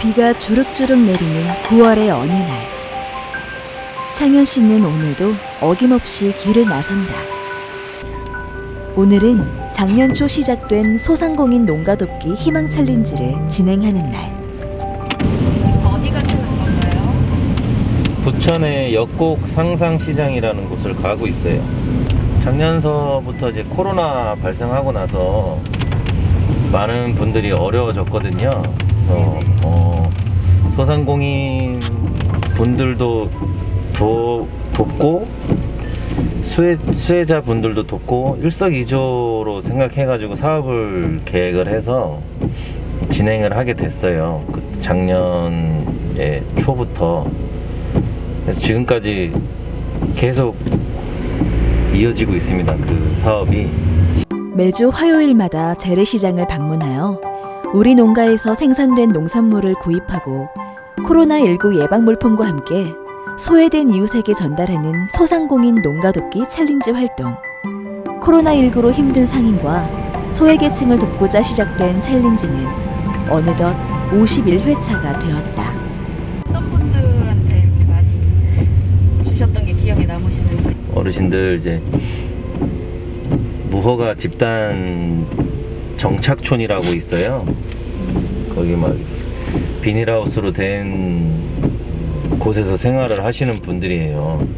비가 주룩주룩 내리는 9월의 어느 날. 창현 씨는 오늘도 어김없이 길을 나선다. 오늘은 작년 초 시작된 소상공인 농가 돕기 희망 챌린지를 진행하는 날. 부천의 역곡 상상시장이라는 곳을 가고 있어요. 작년서부터 이제 코로나 발생하고 나서 많은 분들이 어려워졌거든요. 그래서 어, 소상공인 분들도 도, 돕고 수혜, 수혜자 분들도 돕고 일석이조로 생각해가지고 사업을 계획을 해서 진행을 하게 됐어요. 그 작년에 초부터 그래서 지금까지 계속 이어지고 있습니다. 그 사업이. 매주 화요일마다 재래시장을 방문하여 우리 농가에서 생산된 농산물을 구입하고 코로나19 예방 물품과 함께 소외된 이웃에게 전달하는 소상공인 농가 돕기 챌린지 활동. 코로나19로 힘든 상인과 소외계층을 돕고자 시작된 챌린지는 어느덧 51회차가 되었다. 어떤 분들한테 많이 주셨던 게 기억에 남으시는지 어르신들 이제 무허가 집단 정착촌이라고 있어요. 거기 막 비닐하우스로 된 곳에서 생활을 하시는 분들이에요.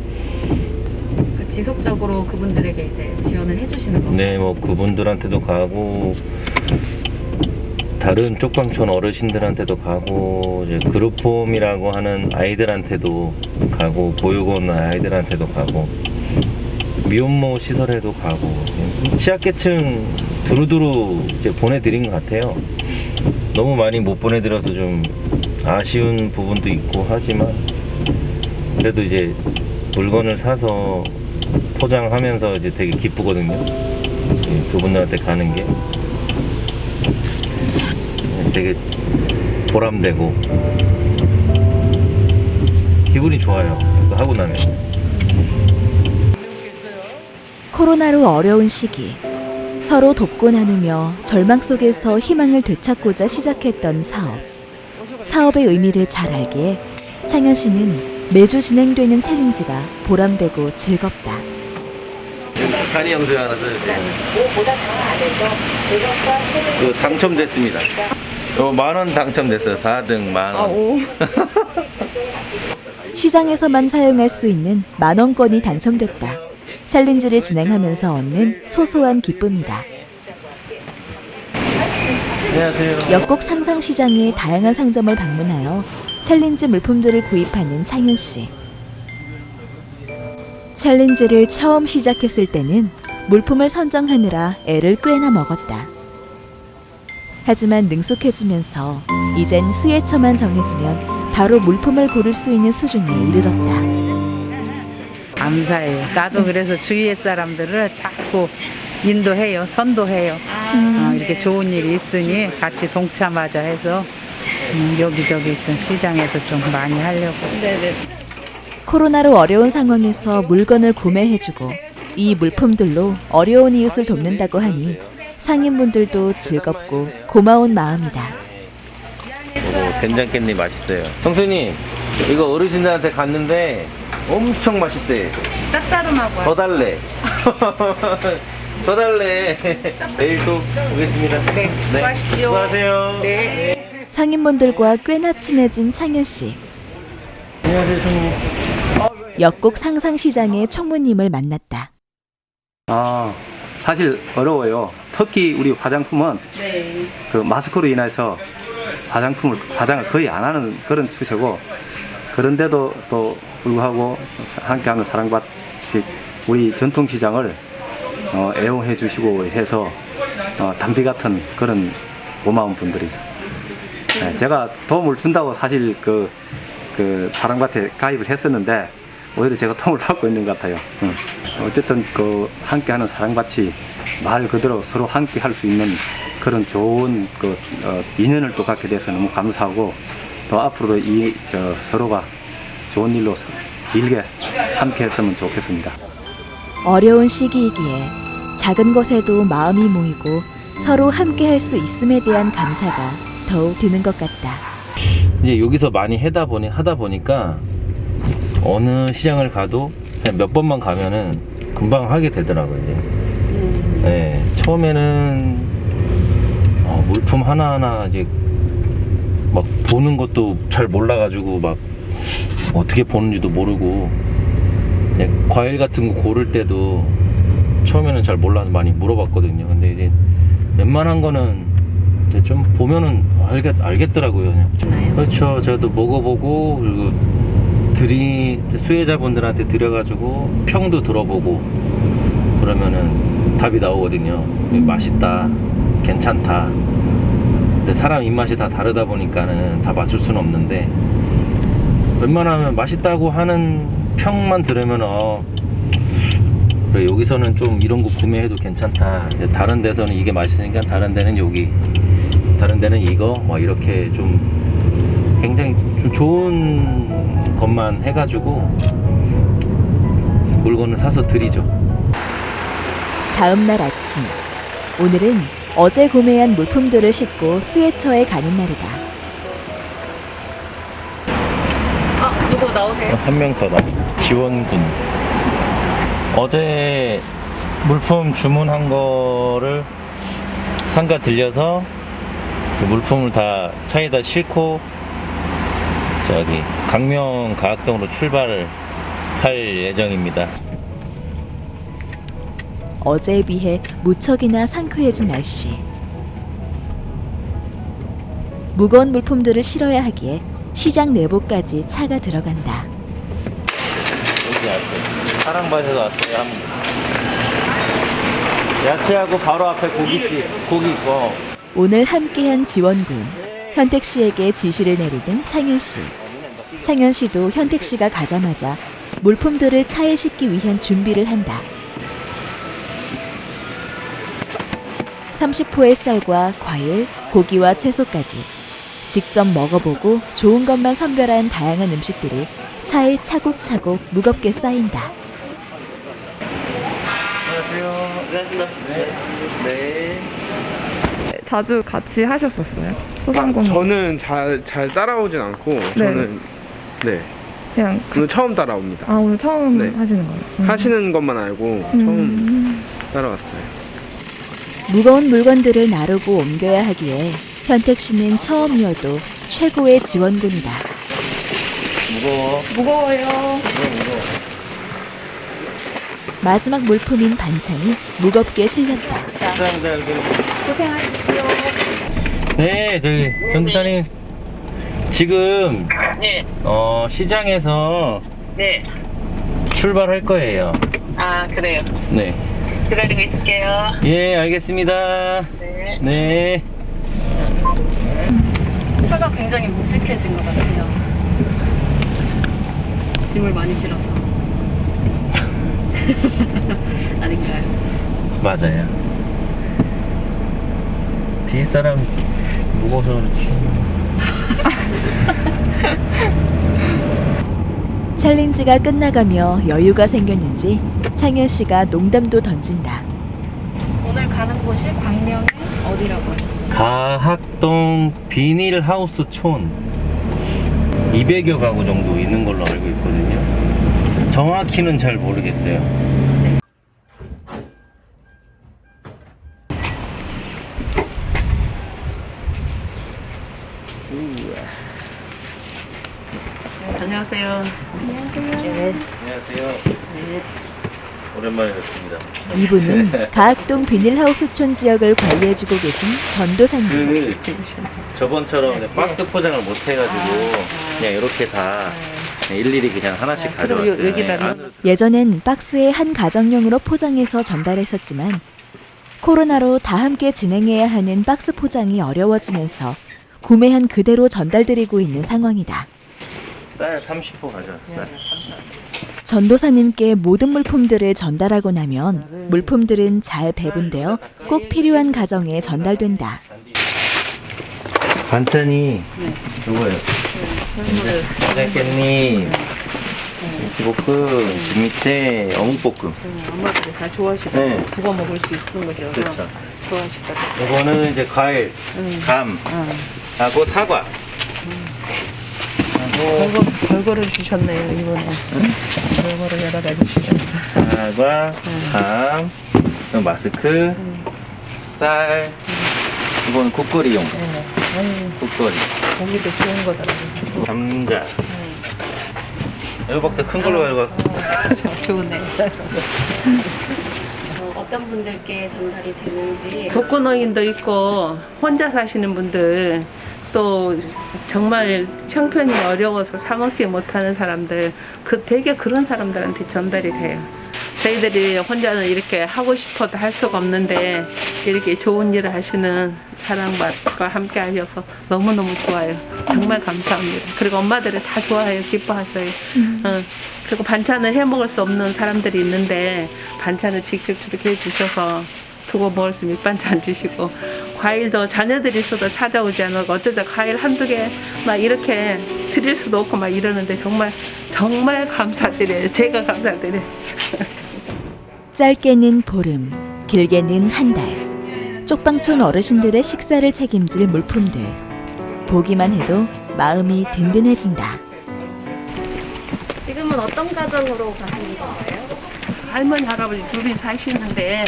그 지속적으로 그분들에게 이제 지원을 해주시는 건가요? 네, 뭐 그분들한테도 가고 다른 쪽방촌 어르신들한테도 가고 이제 그룹홈이라고 하는 아이들한테도 가고 보육원 아이들한테도 가고 미혼모 시설에도 가고 취약계층 두루두루 이제 보내드린 것 같아요. 너무 많이 못 보내드려서 좀 아쉬운 부분도 있고 하지만 그래도 이제 물건을 사서 포장하면서 이제 되게 기쁘거든요. 예, 그분들한테 가는 게 예, 되게 보람되고 기분이 좋아요. 하고 나면. 코로나로 어려운 시기 서로 돕고 나누며 절망 속에서 희망을 되찾고자 시작했던 사업. 사업의 의미를 잘 알기에 창현 씨는 매주 진행되는 챌린지가 보람되고 즐겁다. 간이 영수 하나 써주세요. 그 당첨됐습니다. 어, 만원 당첨됐어요. 4등 만 원. 시장에서만 사용할 수 있는 만 원권이 당첨됐다. 챌린지를 진행하면서 얻는 소소한 기쁨이다. 역곡 상상시장의 다양한 상점을 방문하여 챌린지 물품들을 구입하는 창윤 씨. 챌린지를 처음 시작했을 때는 물품을 선정하느라 애를 꽤나 먹었다. 하지만 능숙해지면서 이젠 수혜처만 정해지면 바로 물품을 고를 수 있는 수준에 이르렀다. 감사해요. 나도 그래서 주위의 사람들을 자꾸 인도해요, 선도해요. 어, 이렇게 좋은 일이 있으니 같이 동참하자 해서 음, 여기저기 좀 시장에서 좀 많이 하려고. 코로나로 어려운 상황에서 물건을 구매해주고 이 물품들로 어려운 이웃을 돕는다고 하니 상인분들도 즐겁고 고마운 마음이다. 오, 된장깻잎 맛있어요. 형수님, 이거 어르신들한테 갔는데 엄청 맛있대. 짭짜름하고 더 달래. 더 달래. 내일 또 오겠습니다. 네, 수고하십시오. 수고하세요. 네. 상인분들과 꽤나 친해진 창현 씨. 안녕하세요, 형님. 역곡 상상시장의 총무님을 만났다. 아, 사실 어려워요. 특히 우리 화장품은 네. 그 마스크로 인해서 화장품을 화장을 거의 안 하는 그런 추세고 그런데도 또 불구하고 함께하는 사랑받이 우리 전통시장을 어, 애용해 주시고 해서 어, 담비 같은 그런 고마운 분들이죠. 네, 제가 도움을 준다고 사실 그, 그 사랑밭에 가입을 했었는데 오히려 제가 도움을 받고 있는 것 같아요. 응. 어쨌든 그 함께하는 사랑밭이 말 그대로 서로 함께 할 수 있는 그런 좋은 그 어, 인연을 또 갖게 돼서 너무 감사하고 또 앞으로도 이 저 서로가 좋은 일로 길게 함께 했으면 좋겠습니다. 어려운 시기이기에 작은 것에도 마음이 모이고 서로 함께 할 수 있음에 대한 감사가 더욱 드는 것 같다. 이제 여기서 많이 해다 보니 하다 보니까 어느 시장을 가도 그냥 몇 번만 가면은 금방 하게 되더라고요. 이제. 네, 처음에는 어, 물품 하나하나 이제 막 보는 것도 잘 몰라가지고 막 어떻게 보는지도 모르고 과일 같은 거 고를 때도 처음에는 잘 몰라서 많이 물어봤거든요. 근데 이제 웬만한 거는 이제 좀 보면은 알겠, 알겠더라고요. 그냥. 그렇죠. 저도 먹어보고 그리고 드리 수혜자분들한테 드려가지고 평도 들어보고 그러면은 답이 나오거든요. 맛있다, 괜찮다. 근데 사람 입맛이 다 다르다 보니까는 다 맞출 수는 없는데 웬만하면 맛있다고 하는 평만 들으면 어 그래 여기서는 좀 이런 거 구매해도 괜찮다. 다른 데서는 이게 맛있으니까 다른 데는 여기, 다른 데는 이거 뭐 이렇게 좀 굉장히 좀 좋은 것만 해가지고 물건을 사서 드리죠. 다음 날 아침. 오늘은 어제 구매한 물품들을 싣고 수혜처에 가는 날이다. 아 누구 나오세요? 한 명 더 나. 지원군. 어제 물품 주문한 거를 상가 들려서 그 물품을 다 차에다 싣고 저기 강명 가학동으로 출발을 할 예정입니다. 어제에 비해 무척이나 상쾌해진 날씨. 무거운 물품들을 실어야 하기에 시장 내부까지 차가 들어간다. 여기 야채. 사랑밭에서 왔어요. 한 야채하고 바로 앞에 고깃집, 고기 있고. 오늘 함께한 지원군 현택 씨에게 지시를 내리는 창현 씨. 창현 씨도 현택 씨가 가자마자 물품들을 차에 싣기 위한 준비를 한다. 30포의 쌀과 과일, 고기와 채소까지 직접 먹어보고 좋은 것만 선별한 다양한 음식들이 차에 차곡차곡 무겁게 쌓인다. 안녕하세요. 안녕하십니까. 네. 네. 자주 같이 하셨었어요? 소상공인 저는 잘, 잘 따라오진 않고 저는 네 그냥 오늘 처음 따라옵니다. 아 오늘 처음 네. 하시는 거예요? 음. 하시는 것만 알고 처음 음. 따라왔어요. 무거운 물건들을 나르고 옮겨야 하기에 현택 씨는 처음이어도 최고의 지원군이다. 무거워. 무거워요. 마지막 물품인 반찬이 무겁게 실렸다. 감사합니다. 고생하십시오. 네, 저기 전도사님 지금 네, 어, 시장에서 네. 출발할 거예요. 아, 그래요. 네. 기다리고 있을게요. 예, 알겠습니다. 네. 네. 차가 굉장히 묵직해진 것 같아요. 짐을 많이 실어서. 아닌가요? 맞아요. 뒤에 사람 무거워서 그렇지. 챌린지가 끝나가며 여유가 생겼는지 창현 씨가 농담도 던진다. 오늘 가는 곳이 광명의 어디라고 하셨죠? 가학동 비닐하우스 촌 200여 가구 정도 있는 걸로 알고 있거든요. 정확히는 잘 모르겠어요. 안녕하세요. 안녕하세요. 오랜만에 뵙습니다. 이분은 가학동 비닐하우스촌 지역을 관리해주고 계신 전도사님. 그 저번처럼 그냥 박스 포장을 못 해가지고 그냥 이렇게 다 그냥 일일이 그냥 하나씩 가져왔어요. 네, 안으로 예전엔 박스에 한 가정용으로 포장해서 전달했었지만 코로나로 다 함께 진행해야 하는 박스 포장이 어려워지면서 구매한 그대로 전달드리고 있는 상황이다. 쌀 30호 가져왔어요. 전도사님께 모든 물품들을 전달하고 나면 물품들은 잘 배분되어 꼭 필요한 가정에 전달된다. 반찬이 이거예요. 짜장깻잎, 김치볶음, 김미채, 어묵볶음. 엄마들이 다 좋아하시고 네. 두번 먹을 수 있는 거죠. 그렇죠. 좋아하시다가 이거는 이제 과일, 감, 하고 사과. 별거, 별거를 주셨네요, 이번에. 별거를 여러 가지 주셨어요. 사과, 밤, 그리고 마스크, 쌀, 이건 국거리용. 국거리. 고기도 좋은 거더라고요. 감자. 이거밖에 큰 걸로 알고 좋네. 어떤 분들께 전달이 되는지 독거노인도 있고, 혼자 사시는 분들, 또 정말 형편이 어려워서 사 먹지 못하는 사람들, 그 되게 그런 사람들한테 전달이 돼요. 저희들이 혼자는 이렇게 하고 싶어도 할 수가 없는데 이렇게 좋은 일을 하시는 사랑받과 함께 하셔서 너무너무 좋아요. 정말 감사합니다. 그리고 엄마들이 다 좋아해요. 기뻐하세요. 어, 그리고 반찬을 해 먹을 수 없는 사람들이 있는데 반찬을 직접 저렇게 해주셔서 두고 먹을 수 밑반찬 주시고 과일도 자녀들이 있어도 찾아오지 않고 어쩌다 과일 한두 개 막 이렇게 드릴 수도 없고 막 이러는데 정말 정말 감사드려요. 제가 감사드려요. 짧게는 보름, 길게는 한 달. 쪽방촌 어르신들의 식사를 책임질 물품들. 보기만 해도 마음이 든든해진다. 지금은 어떤 가정으로 가시는 건가요? 할머니 할아버지 둘이 사시는데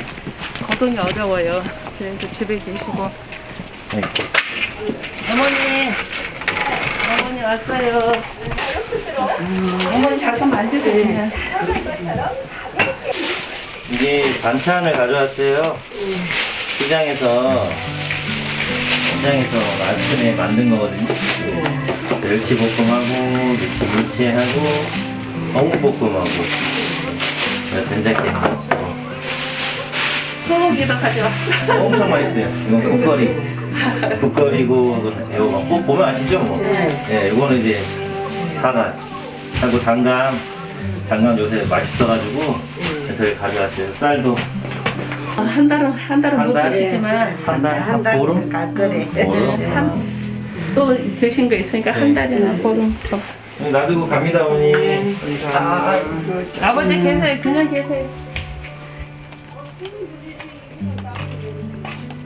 거동이 어려워요. 그래서 집에 계시고 어머니 어머니 왔어요. 음, 어머니 잠깐 앉으세요. 이게 반찬을 가져왔어요. 시장에서 시장에서 아침에 만든 거거든요. 멸치 볶음하고 멸치 무채하고 어묵 볶음하고 된장게장. 소고기도 가져왔어. 엄청 맛있어요. 이건 국거리. 국거리고 이거 뭐 보- 보면 아시죠? 뭐. 네. 이거는 이제 사과 하고 당감. 당감 요새 맛있어가지고 그래서 가져왔어요. 쌀도 한 달은 한 달은 한 못 달? 드시지만 한 달 한 보름. 보름. 한, 또 드신 거 있으니까 한 달이나 보름 좀. 놔두고 갑니다 어머니. 아버지 계세요. 그냥 계세요.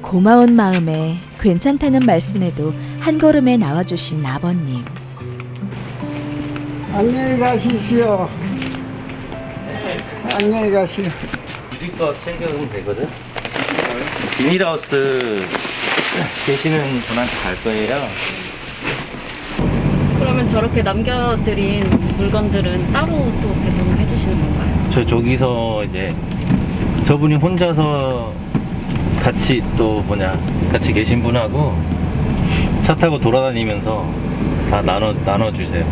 고마운 마음에 괜찮다는 말씀에도 한 걸음에 나와주신 아버님. 안녕히 가십시오. 안녕히 가시오. 유리껏 챙겨오면 되거든. 비닐하우스 계시는 분한테 갈 거예요. 그러면 저렇게 남겨드린 물건들은 따로 또 배송을 해주시는 건가요? 저 저기서 이제 저분이 혼자서 같이 또 뭐냐 같이 계신 분하고 차 타고 돌아다니면서 다 나눠 나눠 주세요.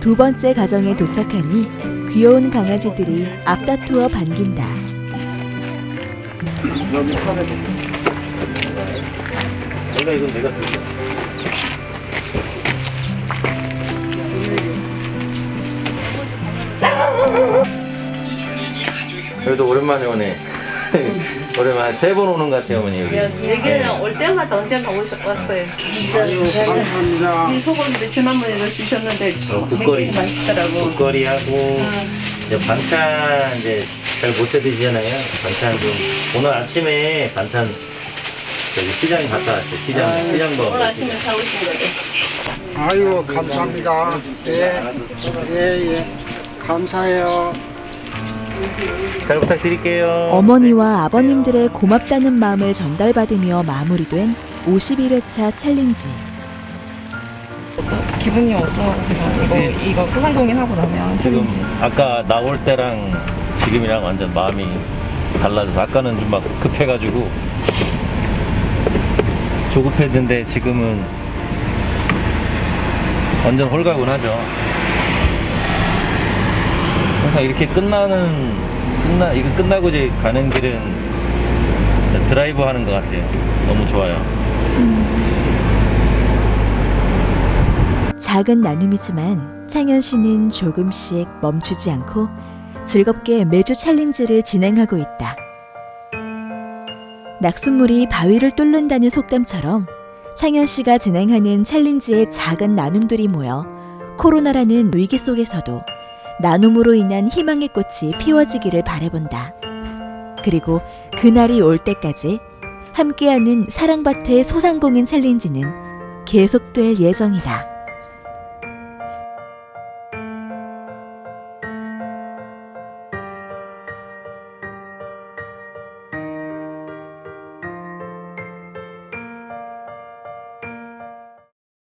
두 번째 가정에 도착하니 귀여운 강아지들이 앞다투어 반긴다. 내가 이건 내가 들게. 그래도 오랜만에 오네. 오랜만에 세 번 오는 것 같아요, 어머니 여기. 여기는 올 때마다 언제나 오셨 왔어요. 감사합니다. 이 소고기도 지난번에도 주셨는데 어, 국거리. 맛있더라고. 국거리하고 이제 반찬 이제 잘 못 해 드시잖아요. 반찬 좀 오늘 아침에 반찬 저기 시장 갔다 왔어요. 시장 시장도 오늘 아침에 사오신 거죠. 아이고 감사합니다. 예, 예, 예. 감사해요. 잘 부탁드릴게요. 어머니와 아버님들의 고맙다는 마음을 전달받으며 마무리된 51회차 챌린지. 기분이 어떠세요? 이거, 네. 이거 소상공인 하고 나면 지금 아까 나올 때랑 지금이랑 완전 마음이 달라져서 아까는 좀 막 급해가지고 조급했는데 지금은 완전 홀가분하죠. 항상 이렇게 끝나는 끝나 이거 끝나고 이제 가는 길은 드라이브 하는 것 같아요. 너무 좋아요. 작은 나눔이지만 창현 씨는 조금씩 멈추지 않고 즐겁게 매주 챌린지를 진행하고 있다. 낙숫물이 바위를 뚫는다는 속담처럼 창현 씨가 진행하는 챌린지의 작은 나눔들이 모여 코로나라는 위기 속에서도 나눔으로 인한 희망의 꽃이 피워지기를 바라본다. 그리고 그날이 올 때까지 함께하는 사랑밭의 소상공인 챌린지는 계속될 예정이다.